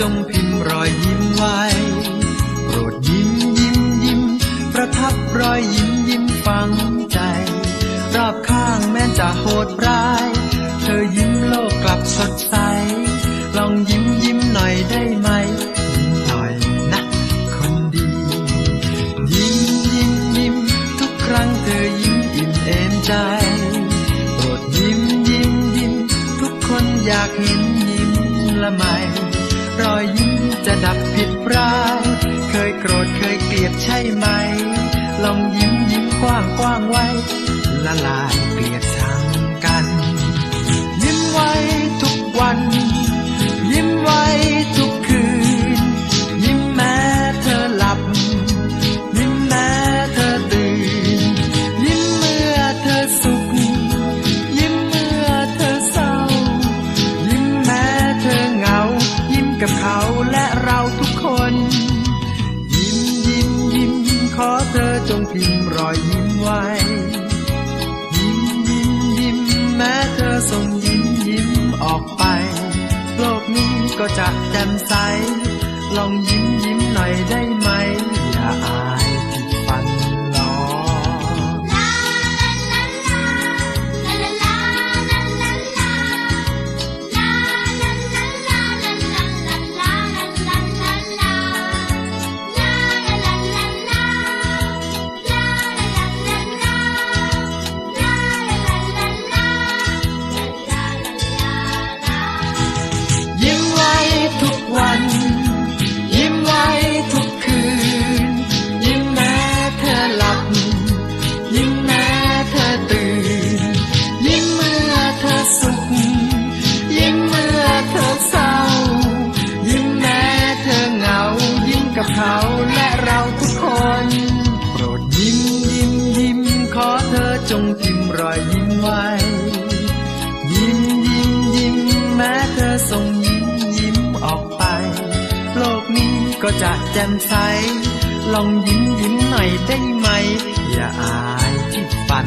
จงพิมพ์รอยยิ้มไว้โปรดยิ้มยิ้มยิ้ม ประทับรอยยิ้มยิ้มฝังใจ รอบข้างแม้จะโหดร้าย เธอยิ้มโลกกลับสดใส ลองยิ้มยิ้มหน่อยได้ไหมหน่อยนะคนดียิ้มยิ้มยิ้มทุกครั้งเธอยิ้มอิ่มเอมใจโปรดยิ้มยิ้มยิ้ม ทุกคนอยากเห็นยิ้มละไมรอยยิ้ม จะดับผิดร้าย เคยโกรธเคยเกลียดใช่ไหม ลองยิ้มยิ้มกว้างกว้างไว้ ละลาย จงพิมพ์รอยยิ้มไว้ ยิ้มยิ้มยิ้มแม้เธอส่งยิ้มยิ้มออกไป โลกนี้ก็จะแจ่มใส ลองยิ้ม รอยยิ้มไว้ ยิ้มยิ้มยิ้มแม้เธอส่งยิ้มยิ้มออกไป โลกนี้ก็จะแจ่มใส ลองยิ้มยิ้มหน่อยได้ไหม อย่าอายที่ฟัน